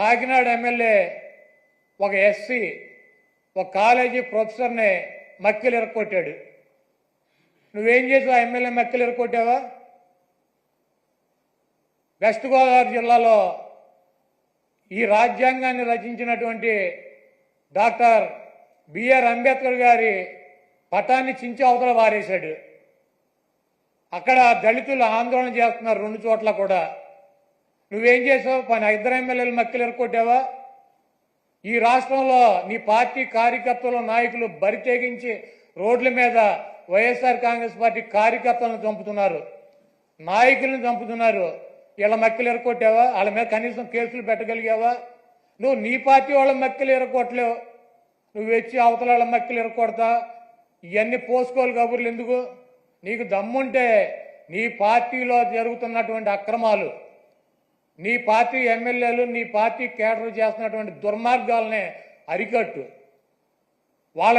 Kakinada MLA ఒక SC ఒక college ప్రొఫెసర్ని మక్కిలు ఎరక్కొట్టాడు నువ్వేం చేసావు? ఆ ఎమ్మెల్యే మక్కిలు ఎరక్కొట్టావా వెస్ట్ గోదావరి జిల్లాలో ఈ రాజ్యాంగాన్ని రచించినటువంటి డాక్టర్ బిఆర్ అంబేద్కర్ గారి పటాన్ని చించి అవతల వారేశాడు. అక్కడ దళితులు ఆందోళన చేస్తున్నారు రెండు చోట్ల కూడా. నువ్వేం చేసావు? పని ఇద్దరు ఎమ్మెల్యేలు మక్కిలు ఎరుకొట్టావా ఈ రాష్ట్రంలో నీ పార్టీ కార్యకర్తలు నాయకులు బరితెగించి రోడ్ల మీద వైఎస్ఆర్ కాంగ్రెస్ పార్టీ కార్యకర్తలను చంపుతున్నారు. నాయకులను చంపుతున్నారు. వీళ్ళ మక్కలు ఎరకొట్టావా వాళ్ళ మీద కనీసం కేసులు పెట్టగలిగావా? నువ్వు నీ పార్టీ వాళ్ళ మక్కలు ఎరకొట్టలేవు నువ్వు వచ్చి అవతల వాళ్ళ మక్కలు ఎరకొడతా ఇవన్నీ పోసుకోవాలి కబుర్లు ఎందుకు? నీకు దమ్ముంటే నీ పార్టీలో జరుగుతున్నటువంటి అక్రమాలు నీ పార్టీ ఎమ్మెల్యేలు నీ పార్టీ కేడర్ చేస్తున్నటువంటి దుర్మార్గాలనే అరికట్టు. వాళ్ళ